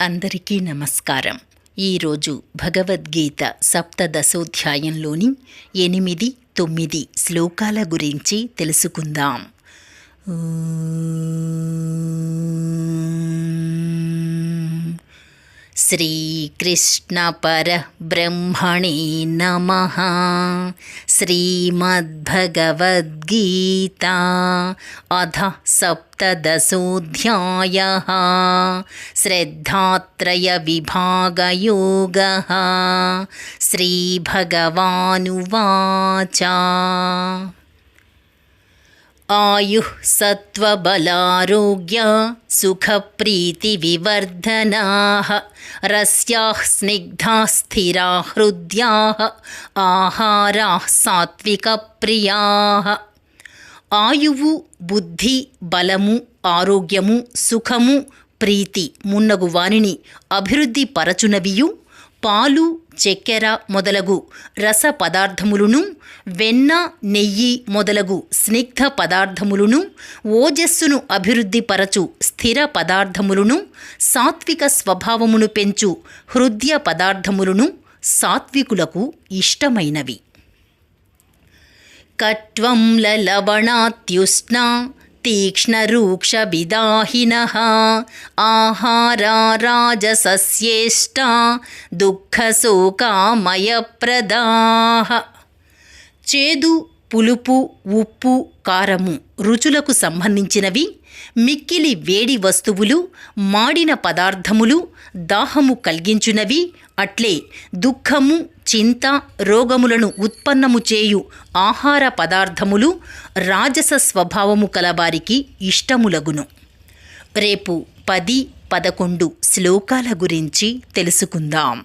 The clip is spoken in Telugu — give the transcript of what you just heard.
అందరికీ నమస్కారం. ఈరోజు భగవద్గీత సప్తదశోధ్యాయంలోని ఎనిమిది తొమ్మిది శ్లోకాల గురించి తెలుసుకుందాం. श्रीकृष्णपरब्रह्मणे नमः। श्रीमद्भगवद्गीता अध सप्तदशोऽध्यायः। श्रद्धात्रयविभागयोगः। श्रीभगवानुवाच। ఆయుః సత్వబలారోగ్య సుఖప్రీతివివర్ధనా రస్యా స్నిగ్ధా స్థిరా హృద్యా ఆహారా సాత్విక ప్రియా ఆయువు బుద్ధి బలము ఆరోగ్యము సుఖము ప్రీతి మున్నగు వానిని అభివృద్ధి పరచునవియు. పాలు చక్కెర మొదలగు రస పదార్థములను వెన్న నెయ్యి మొదలగు స్నిగ్ధ పదార్థములను ఓజస్సును అభివృద్ధిపరచు స్థిర పదార్థములను సాత్విక స్వభావమును పెంచు హృదయ పదార్థములను సాత్వికులకు ఇష్టమైనవి. కట్వం లవణాత్యుష్ణ తీక్ష్ణరూక్షవిదాహినः ఆహారా రాజసస్యేష్టా దుఃఖశోకామయప్రదాः చేదు పులుపు ఉప్పు కారము రుచులకు సంబంధించినవి మిక్కిలి వేడి వస్తువులు మాడిన పదార్థములు దాహము కలిగించునవి అట్లే దుఃఖము చింత రోగములను ఉత్పన్నము చేయు ఆహార పదార్థములు రాజస స్వభావము కలవారికి ఇష్టములగును. రేపు పది పదకొండు శ్లోకాల గురించి తెలుసుకుందాం.